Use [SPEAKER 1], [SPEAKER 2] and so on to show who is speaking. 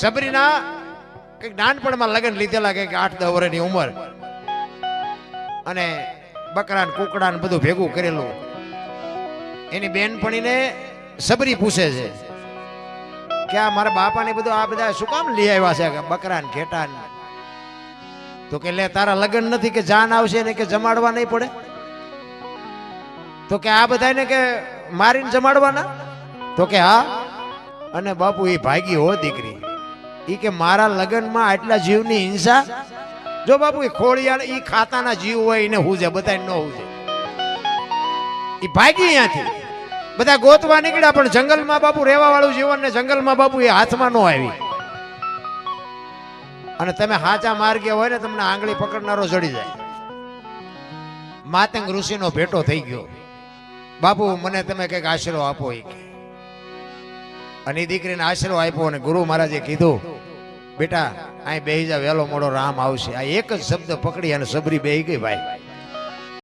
[SPEAKER 1] સબરીના કંઈક નાનપણમાં લગ્ન લીધેલા કંઈક આઠ દસ વર્ષની ઉંમર. અને બકરા ને કુકડા ને બધું ભેગું કરેલું. એની બેનપણીને સબરી પૂછે છે કે આ મારા બાપાને બધું આ બધા શું કામ લઈ આવ્યા છે? બકરા ને ઘેટા ને તો કે, લે, તારા લગ્ન નથી કે જાન આવશે ને કે જમાડવા નહીં પડે? તો કે, આ બધાને કે મારીને જમાડવાના? તો કે, હા. અને બાપુ એ ભાગી, હો, દીકરી. ઈ કે મારા લગ્નમાં આટલા જીવની હિંસા? જો બાપુ એ ખોળિયાળ એ ખાતાના જીવ હોય એને હુજે બધા ન હુજે. એ ભાગી અહીંયાથી. બધા ગોતવા નીકળ્યા, પણ જંગલમાં બાપુ રહેવા વાળું જીવન ને જંગલમાં બાપુ એ હાથમાં ન આવી. અને તમે હાચા માર્ગે હોય ને, તમને આંગળી પકડનારો જડી જાય. માતંગ ઋષિનો ભેટો થઈ ગયો. બાપુ, મને તમે કંઈક આશરો આપો એ અને એ દીકરીને આશરો આપ્યો અને ગુરુ મહારાજે કીધું બેટા અહીં બેહી જા વહેલો મોડો રામ આવશે. આ એક જ શબ્દ પકડી અને સબરી બેહી ગઈ ભાઈ.